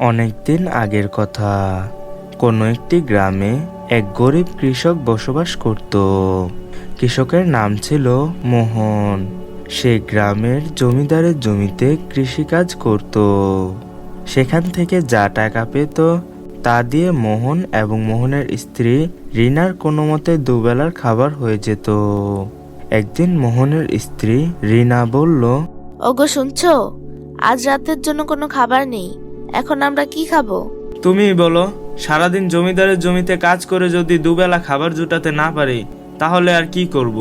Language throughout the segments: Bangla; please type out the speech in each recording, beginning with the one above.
অনেকদিন আগের কথা। কোনো একটি গ্রামে এক গরিব কৃষক বসবাস করত। কৃষকের নাম ছিল মোহন। সে গ্রামের জমিদারের জমিতে কৃষিকাজ করত। সেখান থেকে যা টাকা পেত, তা দিয়ে মোহন এবং মোহনের স্ত্রী রিনার কোনো মতে দুবেলার খাবার হয়ে যেত। একদিন মোহনের স্ত্রী রিনা বলল, ওগো, শুনছো? আজ রাতের জন্য কোনো খাবার নেই। এখন আমরা কি খাব? তুমি বলো সারাদিন জমিদারের জমিতে কাজ করে যদি দুবেলা খাবার জুটাতে না পারি তাহলে আর কি করব।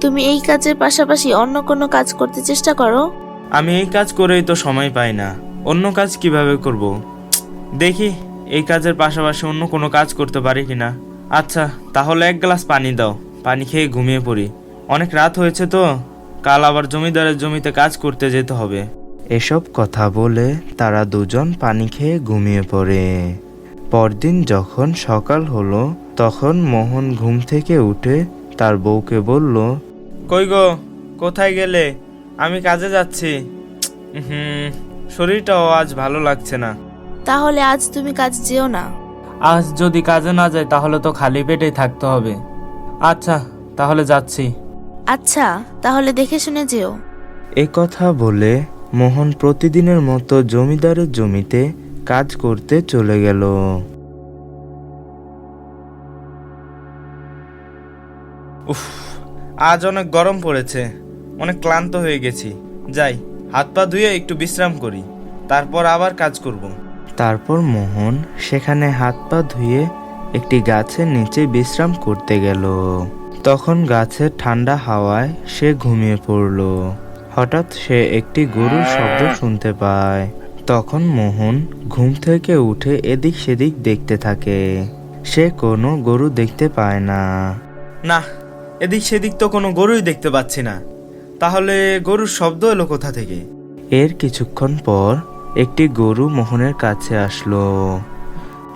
তুমি এই কাজের পাশাপাশি অন্য কোনো কাজ করতে চেষ্টা করো? আমি এই কাজ করেই তো সময় পাই না। অন্য কাজ কীভাবে করব। দেখি এই কাজের পাশাপাশি অন্য কোনো কাজ করতে পারি কিনা। আচ্ছা তাহলে এক গ্লাস পানি দাও। পানি খেয়ে ঘুমিয়ে পড়ি। অনেক রাত হয়েছে তো কাল আবার জমিদারের জমিতে কাজ করতে যেতে হবে। এসব কথা বলে তারা দুজন পানি খেয়ে ঘুমিয়ে পড়ে। পরদিন যখন সকাল হলো তখন মোহন ঘুম থেকে উঠে তার বউকে বলল কই গো কোথায় গেলে? আমি কাজে যাচ্ছি। হুম শরীরটাও আজ ভালো লাগছে না। তাহলে আজ তুমি কাজ যেও না। আজ যদি কাজে না যায় তাহলে তো খালি পেটেই থাকতে হবে। আচ্ছা তাহলে যাচ্ছি। আচ্ছা তাহলে দেখে শুনে যেও। এ কথা বলে মোহন প্রতিদিনের মতো জমিদারের জমিতে কাজ করতে চলে গেল। উফ আজ অনেক গরম পড়েছে। অনেক ক্লান্ত হয়ে গেছি। যাই হাত পা ধুয়ে একটু বিশ্রাম করি। তারপর আবার কাজ করব। তারপর মোহন সেখানে হাত পা ধুয়ে একটি গাছের নিচে বিশ্রাম করতে গেল। তখন গাছের ঠান্ডা হাওয়ায় সে ঘুমিয়ে পড়ল। হঠাৎ সে একটি গরুর শব্দ শুনতে পায়। তখন মোহন ঘুম থেকে উঠে এদিক সেদিক দেখতে থাকে। সে কোনো গরু দেখতে পায় না। না, এদিক সেদিক তো কোনো গরুই দেখতে পাচ্ছি না। তাহলে গরুর শব্দ এলো কোথা থেকে? এর কিছুক্ষণ পর একটি গরু মোহনের কাছে আসলো।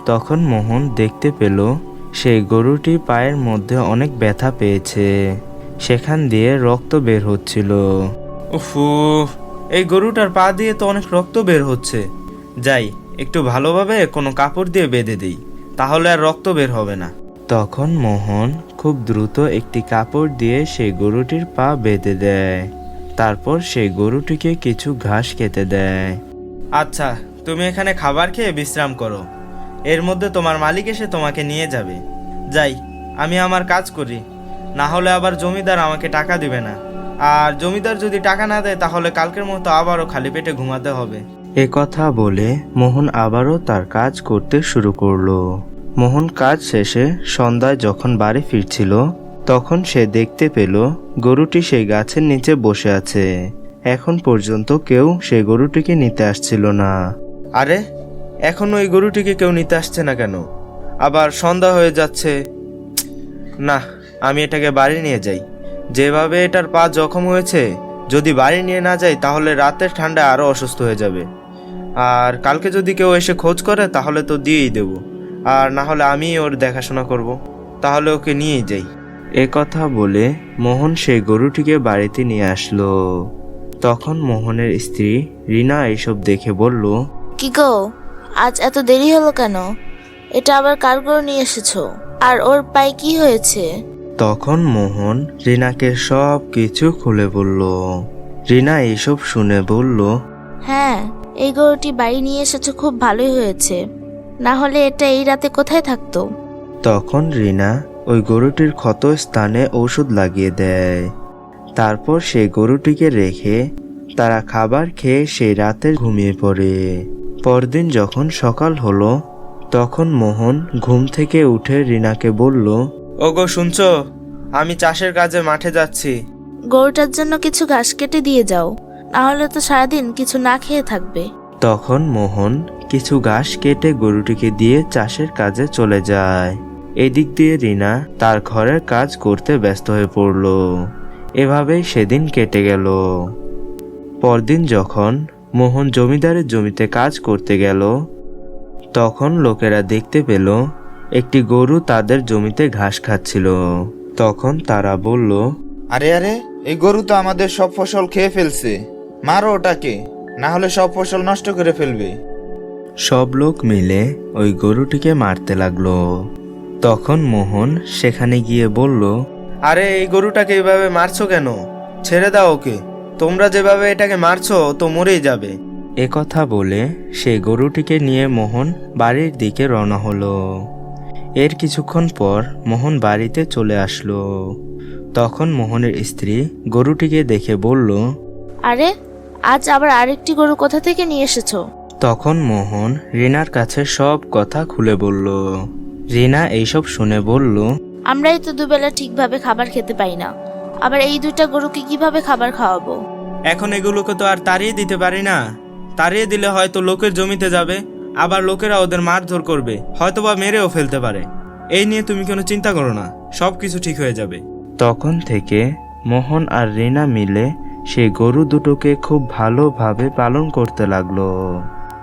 তখন মোহন দেখতে পেল সেই গরুটি পায়ের মধ্যে অনেক ব্যথা পেয়েছে। সেখান দিয়ে রক্ত বের হচ্ছিল। উফু, এই গরুটার পা দিয়ে তো অনেক রক্ত বের হচ্ছে। যাই, একটু ভালোভাবে কোনো কাপড় দিয়ে বেঁধে দিই, তাহলে আর রক্ত বের হবে না। তখন মোহন খুব দ্রুত একটি কাপড় দিয়ে সেই গরুটির পা বেঁধে দেয়। তারপর সেই গরুটিকে কিছু ঘাস খেতে দেয়। আচ্ছা তুমি এখানে খাবার খেয়ে বিশ্রাম করো। এর মধ্যে তোমার মালিক এসে তোমাকে নিয়ে যাবে। যাই, আমি আমার কাজ করি। না হলে আবার জমিদার আমাকে টাকা দিবে না। আর জমিদার যদি টাকা না দেয় তাহলে কালকের মতো আবারও খালি পেটে ঘুমাতে হবে। এ কথা বলে মোহন আবারও তার কাজ করতে শুরু করল। মোহন কাজ শেষে সন্ধ্যায় যখন বাড়ি ফিরছিল তখন সে দেখতে পেল গরুটি সেই গাছের নিচে বসে আছে। এখন পর্যন্ত কেউ সেই গরুটিকে নিতে আসছিল না। আরে এখন ওই গরুটিকে কেউ নিতে আসছে না কেন? আবার সন্ধ্যা হয়ে যাচ্ছে। না আমি এটাকে বাড়ি নিয়ে যাই। যেভাবে এটার পা জখম হয়েছে, যদি বাড়ি নিয়ে না যাই, তাহলে রাতের ঠান্ডায় আরও অসুস্থ হয়ে যাবে। আর কালকে যদি কেউ এসে খোঁজ করে, তাহলে তো দিয়েই দেব। আর না হলে আমি ওর দেখাশোনা করব। তাহলে ওকে নিয়েই যাই। এ কথা বলে মোহন সেই গরুটিকে বাড়িতে নিয়ে আসলো। তখন মোহনের স্ত্রী রিনা এইসব দেখে বলল, কি গো, আজ এত দেরি হলো কেন? এটা আবার কার গরু নিয়ে এসেছ? আর ওর পায়ে কি হয়েছে? তখন মোহন রিনাকে সব কিছু খুলে বলল। রিনা এইসব শুনে বলল হ্যাঁ এই গরুটি বাড়ি নিয়ে এসেছ খুব ভালোই হয়েছে। না হলে এটা এই রাতে কোথায় থাকতো? তখন রিনা ওই গরুটির ক্ষত স্থানে ঔষধ লাগিয়ে দেয়। তারপর সেই গরুটিকে রেখে তারা খাবার খেয়ে সেই রাতে ঘুমিয়ে পড়ে। পরদিন যখন সকাল হলো তখন মোহন ঘুম থেকে উঠে রিনাকে বলল ওগো শুনছো? আমি চাষের কাজে মাঠে যাচ্ছি। গরুটার জন্য কিছু ঘাস কেটে দিয়ে যাও। না হলে তো সারাদিন কিছু না খেয়ে থাকবে। তখন মোহন কিছু ঘাস কেটে গরুটিকে দিয়ে চাষের কাজে চলে যায়। এদিক দিয়ে রিনা তার ঘরের কাজ করতে ব্যস্ত হয়ে পড়ল। এভাবেই সেদিন কেটে গেল। পরদিন যখন মোহন জমিদারের জমিতে কাজ করতে গেল তখন লোকেরা দেখতে পেল একটি গরু তাদের জমিতে ঘাস খাচ্ছিল। তখন তারা বলল আরে আরে এই গরু তো আমাদের সব ফসল খেয়ে ফেলছে। মারো ওটাকে না হলে সব ফসল নষ্ট করে ফেলবে। সব লোক মিলে ওই গরুটিকে মারতে লাগল। তখন মোহন সেখানে গিয়ে বলল আরে এই গরুটাকে এইভাবে মারছো কেন? ছেড়ে দাও ওকে। তোমরা যেভাবে এটাকে মারছো তো মরেই যাবে। এ কথা বলে সেই গরুটিকে নিয়ে মোহন বাড়ির দিকে রওনা হলো। এর কিছুক্ষণ পর মোহন বাড়িতে চলে আসলো। তখন মোহনের স্ত্রী গরুটিকে দেখে বলল আরে আজ আবার আরেকটি গরু কোথা থেকে নিয়ে এসেছ? তখন মোহন রিনার কাছে সব কথা খুলে বলল। রিনা এইসব শুনে বলল আমরাই তো দুবেলা ঠিকভাবে খাবার খেতে পাই না। আবার এই দুইটা গরুকে কীভাবে খাবার খাওয়াবো? এখন এগুলোকে তো আর তাড়িয়ে দিতে পারি না। তাড়িয়ে দিলে হয়তো লোকের জমিতে যাবে। আবার লোকেরা ওদের মারধর করবে, হয়তোবা মেরেও ফেলতে পারে। এই নিয়ে তুমি কোনো চিন্তা করো না সব কিছু ঠিক হয়ে যাবে। তখন থেকে মোহন আর রিনা মিলে সেই গরু দুটোকে খুব ভালোভাবে পালন করতে লাগল।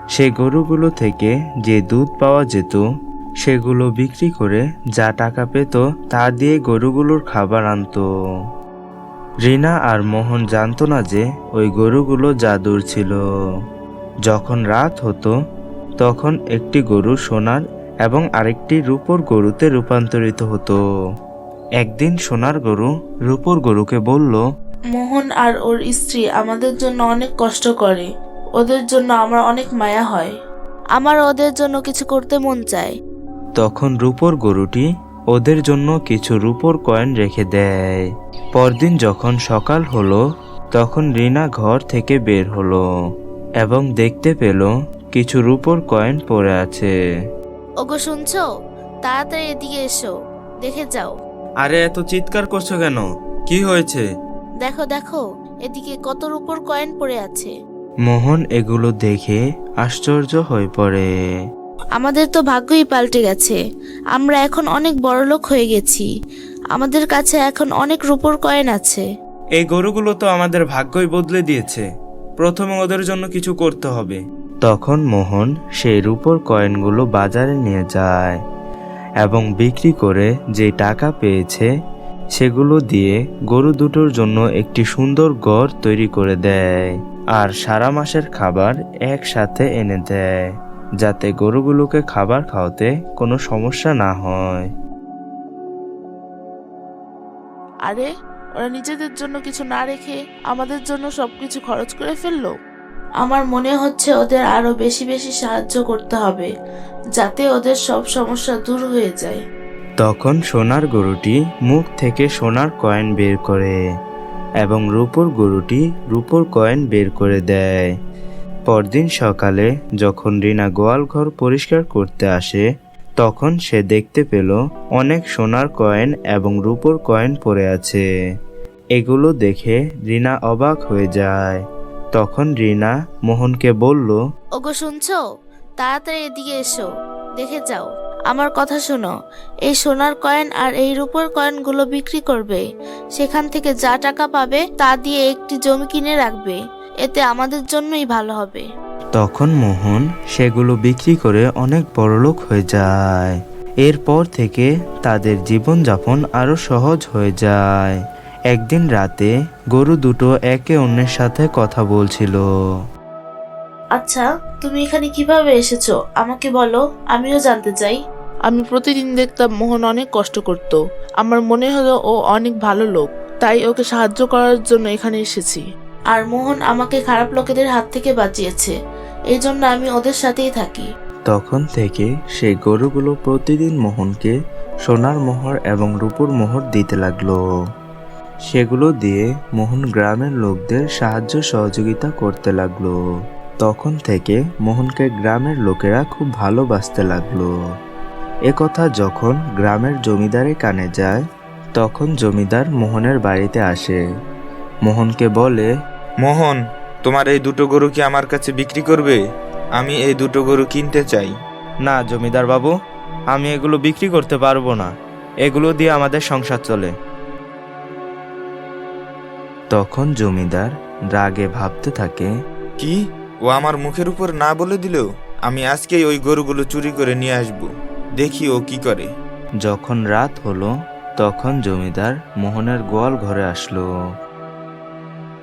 সেই গরুগুলো থেকে যে দুধ পাওয়া যেত, সেগুলো বিক্রি করে যা টাকা পেত তা দিয়ে গরুগুলোর খাবার আনতো। রিনা আর মোহন জানতো না যে ওই গরুগুলো জাদুর ছিল। যখন রাত হতো তখন একটি গরু সোনার এবং আরেকটি রূপোর গরুতে রূপান্তরিত হতো। একদিন সোনার গরু রূপোর গরুকে বলল মোহন আর ওর স্ত্রী আমাদের জন্য অনেক কষ্ট করে। ওদের জন্য আমার অনেক মায়া হয়। আমার ওদের জন্য কিছু করতে মন চায়। তখন রূপোর গরুটি ওদের জন্য কিছু রূপোর কয়েন রেখে দেয়। পরদিন যখন সকাল হলো তখন রিনা ঘর থেকে বের হলো এবং দেখতে পেল কিছু রূপোর কয়েন পড়ে আছে। ওগো শুনছো? তাড়াতাড়ি এদিকে এসো। দেখে যাও। আরে এত চিৎকার করছ কেন? কি হয়েছে? দেখো দেখো এদিকে কত রূপোর কয়েন পড়ে আছে। মোহন এগুলো দেখে আশ্চর্য হয়ে পড়ে। আমাদের তো ভাগ্যই পাল্টে গেছে। আমরা এখন অনেক বড়লোক হয়ে গেছি। আমাদের কাছে এখন অনেক রূপোর কয়েন আছে। এই গরুগুলো তো আমাদের ভাগ্যই বদলে দিয়েছে। প্রথমে ওদের জন্য কিছু করতে হবে। তখন মোহন সেই রূপোর কয়েনগুলো বাজারে নিয়ে যায় এবং বিক্রি করে যে টাকা পেয়েছে, সেগুলো দিয়ে গরু দুটোর জন্য একটি সুন্দর ঘর তৈরি করে দেয় আর সারা মাসের খাবার একসাথে এনে দেয়, যাতে গরুগুলোকে খাবার খাওয়াতে কোনো সমস্যা না হয়। আরে, ওরা নিজেদের জন্য কিছু না রেখে আমাদের জন্য সবকিছু খরচ করে ফেলল? আমার মনে হচ্ছে ওদের আরও বেশি বেশি সাহায্য করতে হবে, যাতে ওদের সব সমস্যা দূর হয়ে যায়। তখন সোনার গরুটি মুখ থেকে সোনার কয়েন বের করে এবং রূপোর গরুটি রূপোর কয়েন বের করে দেয়। পরদিন সকালে যখন রিনা গোয়াল ঘর পরিষ্কার করতে আসে, তখন সে দেখতে পেল অনেক সোনার কয়েন এবং রূপোর কয়েন পড়ে আছে। এগুলো দেখে রিনা অবাক হয়ে যায়। তখন রিনা মোহনকে বলল ওগো শুনছো? তাড়াতাড়ি এদিকে এসো দেখে যাও। আমার কথা শোনো এই সোনার কয়েন আর এই রূপোর কয়েনগুলো বিক্রি করবে। সেখান থেকে যা টাকা পাবে তা দিয়ে একটি জমি কিনে রাখবে। এতে আমাদের জন্যই ভালো হবে। তখন মোহন সেগুলো বিক্রি করে অনেক বড়লোক হয়ে যায়। এরপর থেকে তাদের জীবনযাপন আরও সহজ হয়ে যায়। একদিন রাতে গরু দুটো একে অন্যের সাথে কথা বলছিল। আচ্ছা তুমি এখানে কীভাবে এসেছ? আমাকে বলো আমিও জানতে চাই। আমি প্রতিদিন দেখতাম মোহন অনেক কষ্ট করত। আমার মনে হলো ও অনেক ভালো লোক তাই ওকে সাহায্য করার জন্য এখানে এসেছি। আর মোহন আমাকে খারাপ লোকেদের হাত থেকে বাঁচিয়েছে। এই জন্য আমি ওদের সাথেই থাকি। তখন থেকে সেই গরুগুলো প্রতিদিন মোহনকে সোনার মোহর এবং রূপোর মোহর দিতে লাগল। সেগুলো দিয়ে মোহন গ্রামের লোকদের সাহায্য সহযোগিতা করতে লাগল। তখন থেকে মোহনকে গ্রামের লোকেরা খুব ভালোবাসতে লাগল। এ কথা যখন গ্রামের জমিদারের কানে যায় তখন জমিদার মোহনের বাড়িতে আসে। মোহনকে বলে মোহন তোমার এই দুটো গরু কি আমার কাছে বিক্রি করবে? আমি এই দুটো গরু কিনতে চাই। না জমিদার বাবু আমি এগুলো বিক্রি করতে পারব না। এগুলো দিয়ে আমাদের সংসার চলে। তখন জমিদার রাগে ভাবতে থাকে কি? ও আমার মুখের উপর না বলে দিল? আমি আজকেই ওই গরুগুলো চুরি করে নিয়ে আসব। দেখি ও কি করে। যখন রাত হলো তখন জমিদার মোহনের গোয়াল ঘরে আসলো।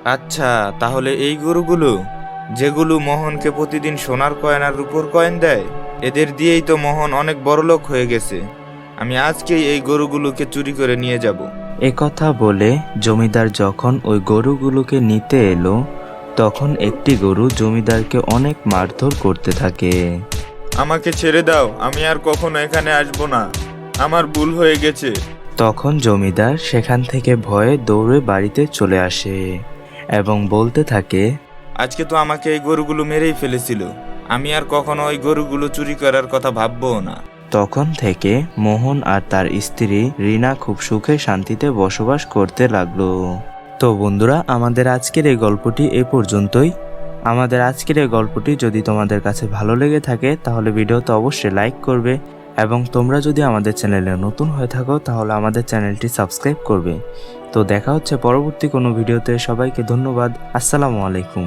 আচ্ছা তাহলে এই গরুগুলো যেগুলো মোহনকে প্রতিদিন সোনার কয়েন আর রূপোর কয়েন দেয় এদের দিয়েই তো মোহন অনেক বড়লোক হয়ে গেছে। আমি আজকেই এই গরুগুলোকে চুরি করে নিয়ে যাব। কথা বলে জমিদার যখন ওই গরুগুলোকে নিতে এলো তখন একটি গরু জমিদারকে অনেক মারধর করতে থাকে। আমাকে ছেড়ে দাও আমি আর কখনো এখানে আসব না। আমার ভুল হয়ে গেছে। তখন জমিদার সেখান থেকে ভয়ে দৌড়ে বাড়িতে চলে আসে এবং বলতে থাকে আজকে তো আমাকে এই গরুগুলো মেরেই ফেলেছিল। আমি আর কখনো ওই গরুগুলো চুরি করার কথা ভাববো না। তখন থেকে মোহন আর তার স্ত্রী রিনা খুব সুখে শান্তিতে বসবাস করতে লাগল। তো বন্ধুরা, আমাদের আজকের এই গল্পটি এ পর্যন্তই। আমাদের আজকের এই গল্পটি যদি তোমাদের কাছে ভালো লেগে থাকে, তাহলে ভিডিওতে অবশ্যই লাইক করবে এবং তোমরা যদি আমাদের চ্যানেলে নতুন হয়ে থাকো, তাহলে আমাদের চ্যানেলটি সাবস্ক্রাইব করবে। তো দেখা হচ্ছে পরবর্তী কোনো ভিডিওতে। সবাইকে ধন্যবাদ। আসসালামু আলাইকুম।